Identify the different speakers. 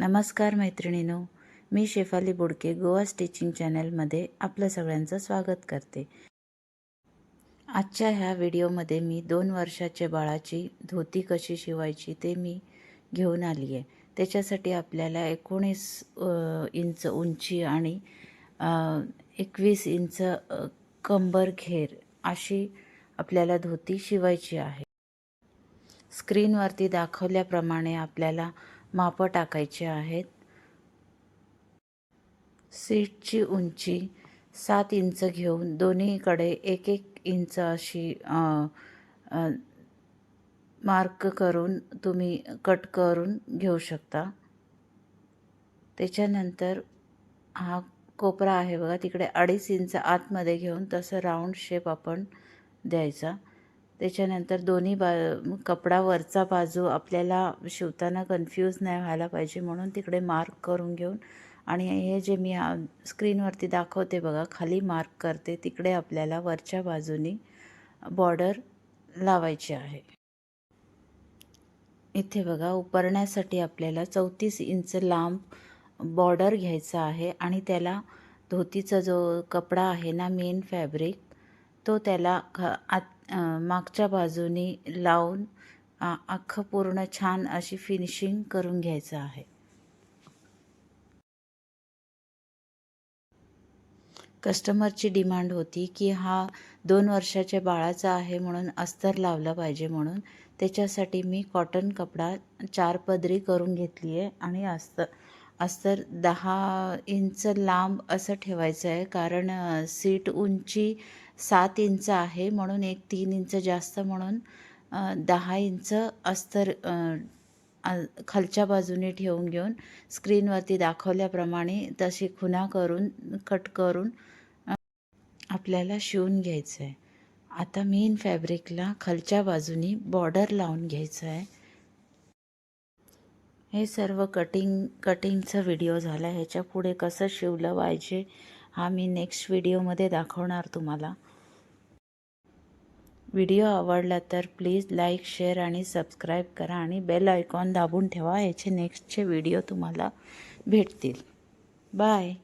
Speaker 1: नमस्कार मैत्रिणीनो मी शेफाली बुडके गोवा स्टिचिंग चॅनलमध्ये आपलं सगळ्यांचं स्वागत करते. आजच्या ह्या व्हिडिओमध्ये मी दोन वर्षाच्या बाळाची धोती कशी शिवायची ते मी घेऊन आली आहे त्याच्यासाठी आपल्याला एकोणीस इंच उंची आणि एकवीस इंच कंबर घेर अशी आपल्याला धोती शिवायची आहे. स्क्रीनवरती दाखवल्याप्रमाणे आपल्याला मापं टाकायची आहेत. सीटची उंची सात इंच घेऊन दोन्हीकडे एक एक इंच अशी मार्क करून तुम्ही कट करून घेऊ शकता. त्याच्यानंतर हा कोपरा आहे बघा तिकडे अडीच इंच आतमध्ये घेऊन तसं राऊंड शेप आपण द्यायचा. त्याच्यानंतर दोन्ही बा कपडा वरचा बाजू आपल्याला शिवताना कन्फ्यूज नाही व्हायला पाहिजे म्हणून तिकडे मार्क करून घेऊन आणि हे जे मी स्क्रीनवरती दाखवते बघा खाली मार्क करते तिकडे आपल्याला वरच्या बाजूनी बॉर्डर लावायची आहे. इथे बघा उपरण्यासाठी आपल्याला चौतीस इंच लांब बॉर्डर घ्यायचा आहे आणि त्याला धोतीचा जो कपडा आहे ना मेन फॅब्रिक तो त्याला ख आत मागच्या बाजूनी लावून अख्खं पूर्ण छान अशी फिनिशिंग करून घ्यायचं आहे. कस्टमरची डिमांड होती की हा दोन वर्षाच्या बाळाचा आहे म्हणून अस्तर लावलं पाहिजे म्हणून. त्याच्यासाठी मी कॉटन कपडा चार पदरी करून घेतली आहे आणि अस्तर अस्तर दहा इंच लांब असं ठेवायचं आहे कारण सीट उंची सात इंच आहे म्हणून एक तीन इंच जास्त म्हणून दहा इंच अस्तर खालच्या बाजूने ठेवून घेऊन स्क्रीनवरती दाखवल्याप्रमाणे तशी खुणा करून कट करून आपल्याला शिवून घ्यायचं आहे आता मेन फॅब्रिकला खालच्या बाजूनी बॉर्डर लावून घ्यायचं आहे हे सर्व कटिंग कटिंगचा व्हिडिओ झाला. ह्याच्या पुढे कसं शिवलं पाहिजे हा मी नेक्स्ट व्हिडिओमध्ये दाखवणार तुम्हाला. व्हिडिओ आवडला तर प्लीज लाईक शेअर आणि सबस्क्राईब करा आणि बेल आयकॉन दाबून ठेवा याचे नेक्स्टचे व्हिडिओ तुम्हाला भेटतील. बाय.